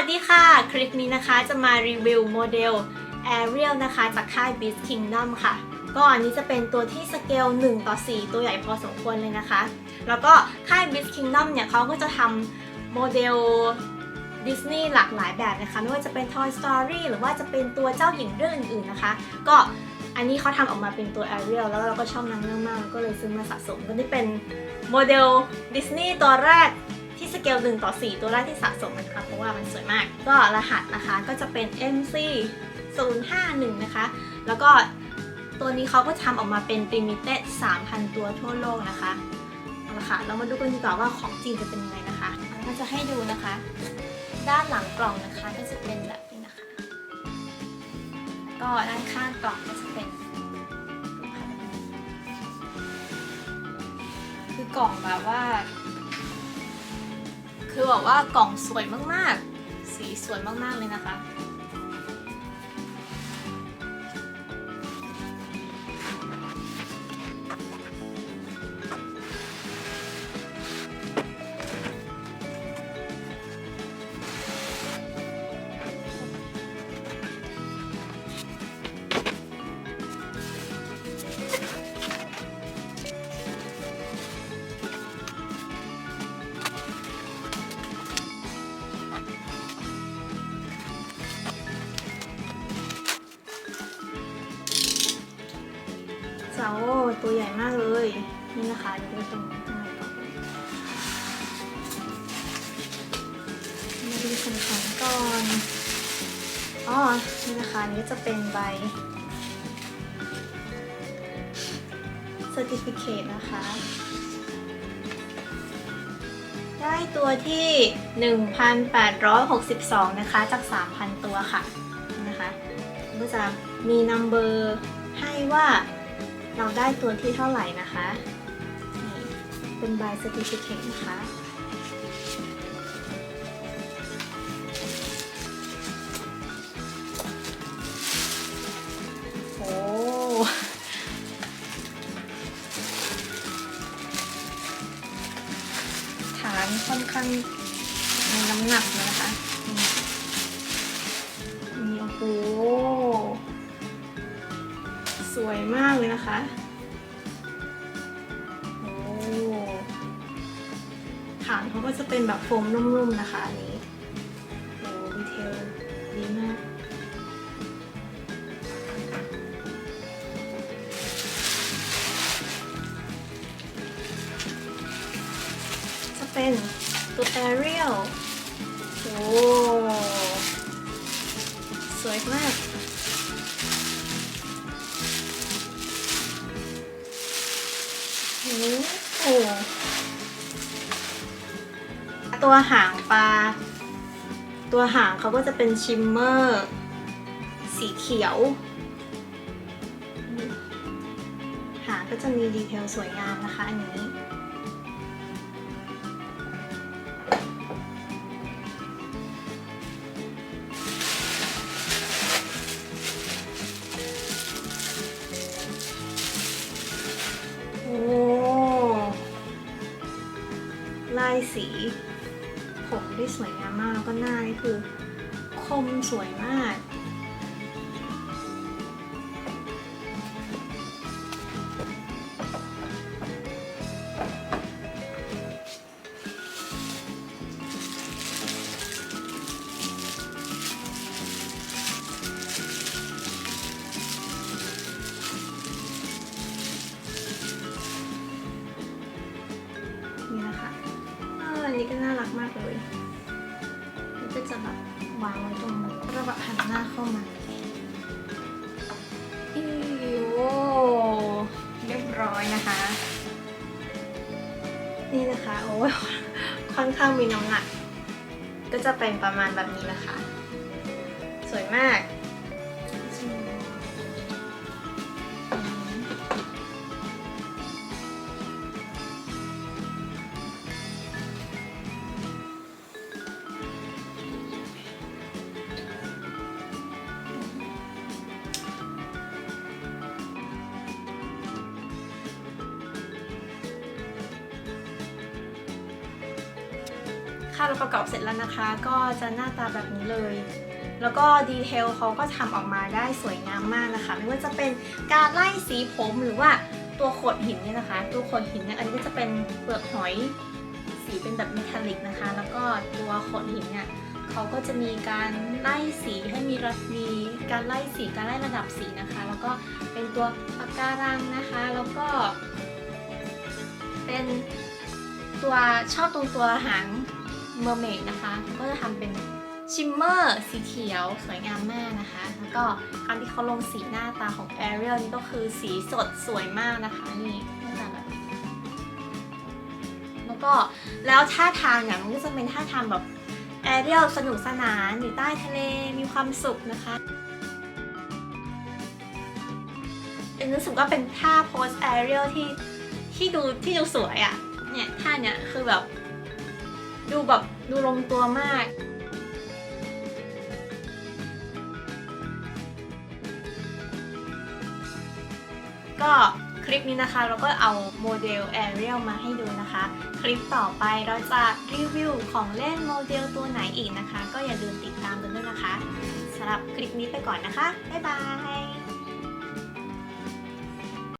วัสดีค่ะ คลิปนี้นะคะจะมารีวิวโมเดล Ariel นะคะจากค่าย Beast Kingdom ค่ะ ก็อันนี้จะเป็นตัวที่สเกล 1 ต่อ 4 ตัวใหญ่พอสมควรเลยนะคะ แล้วก็ค่าย Beast Kingdom เนี่ยเขาก็จะทำโมเดลดิสนีย์หลากหลายแบบนะคะ ไม่ว่าจะเป็น Toy Story หรือว่าจะเป็นตัวเจ้าหญิงเรื่องอื่นๆนะคะ ก็อันนี้เขาทำออกมาเป็นตัว Ariel แล้วเราก็ชอบนางเรื่องมากก็เลยซื้อมาสะสมก็นี่เป็นโมเดลดิสนีย์ตัวแรก ที่สเกล1ต่อ 4 ตัวแรกที่สะสมนะคะ เพราะว่ามันสวยมาก ก็รหัสนะคะก็จะเป็น MC 051 นะคะ แล้วก็ตัวนี้เขาก็ทำออกมาเป็น limited 3,000 ตัวทั่วโลกนะคะเอาละค่ะ เรามาดูกันดีกว่าว่าของจริงจะเป็นยังไงนะคะก็จะให้ดูนะคะ ด้านหลังกล่องนะคะก็จะเป็นแบบนี้นะคะ ก็ด้านข้างกล่องก็จะเป็น คือกล่องแบบว่า คือบอกว่ากล่องสวยมากๆ สีสวยมากๆเลยนะคะ เจ้าตัวใหญ่มากเลย นี่นะคะเดี๋ยวไปชมข้างในก่อนมาดูของขวัญก่อนอ๋อนี่นะคะนนี้จะเป็นใบ certificate นะคะ ได้ตัวที่ 1,862 นะคะ จาก 3,000 ตัวค่ะ นะคะ ก็จะมีนัมเบอร์ให้ว่า เราได้ตัวที่เท่าไหร่นะคะนี่เป็นใบ certificate นะคะ โอ้ฐานค่อนข้างมีน้ำหนักนะคะ มีโอ้โห วยมากเลยนะคะ โอ้ฐานเขาก็จะเป็นแบบโฟมนุ่มๆนะคะอันนี้ โอ้ดีเทลดีมากจะเป็นตัว Ariel โอ้สวยมาก ตัวหางปลา ตัวหางเขาก็จะเป็นชิมเมอร์ สีเขียว หางก็จะมีดีเทลสวยงามนะคะอันนี้โอ้ลายสี ผมได้สวยงามมากแล้วก็หน้านี่คือ คมสวยมากากเลยก็จะแบบวางไว้ตรงนี้แล้วแบบหันหน้าเข้ามาอีโอเรียบร้อยนะคะ นี่นะคะโอ้ยค่อนข้างมีน้ำหนัก ก็จะเป็นประมาณแบบนี้นะคะ สวยมาก เราประกอบเสร็จแล้วนะคะ ก็จะหน้าตาแบบนี้เลย แล้วก็ดีเทลเขาก็ทำออกมาได้สวยงามมากนะคะ ไม่ว่าจะเป็นการไล่สีผมหรือว่าตัวโขดหินเนี่ยนะคะ ตัวโขดหินเนี่ยอันนี้ก็จะเป็นเปลือกหอยสีเป็นแบบเมทัลลิกนะคะ แล้วก็ตัวโขดหินเนี่ยเขาก็จะมีการไล่สีให้มีระมีการไล่สีการไล่ระดับสีนะคะ แล้วก็เป็นตัวปากการังนะคะ แล้วก็ เป็นตัวชอบตรงตัวหาง เมอร์เมดนะคะก็จะทำเป็นชิมเมอร์สีเขียวสวยงามมากนะคะ แล้วก็การที่เขาลงสีหน้าตาของแอเรียลนี่ก็คือสีสดสวยมากนะคะนี่น้าตาแบบแล้วก็แล้วท่าทางเนี่ยมันก็จะเป็นท่าทางแบบแอเรียลสนุกสนานอยู่ใต้ทะเลมีความสุขนะคะรู้สึกว่าเป็นท่าโพสแอเรียลที่ที่ดูที่ดูสวยอะ่ะเนี่ยท่าเนี้ยคือแบบ ดูแบบดูลงตัวมากก็คลิปนี้นะคะเราก็เอาโมเดล Ariel มาให้ดูนะคะ คลิปต่อไปเราจะรีวิวของเล่นโมเดลตัวไหนอีกนะคะ ก็อย่าลืมติดตามกันด้วยนะคะสำหรับคลิปนี้ไปก่อนนะคะ บ๊ายบาย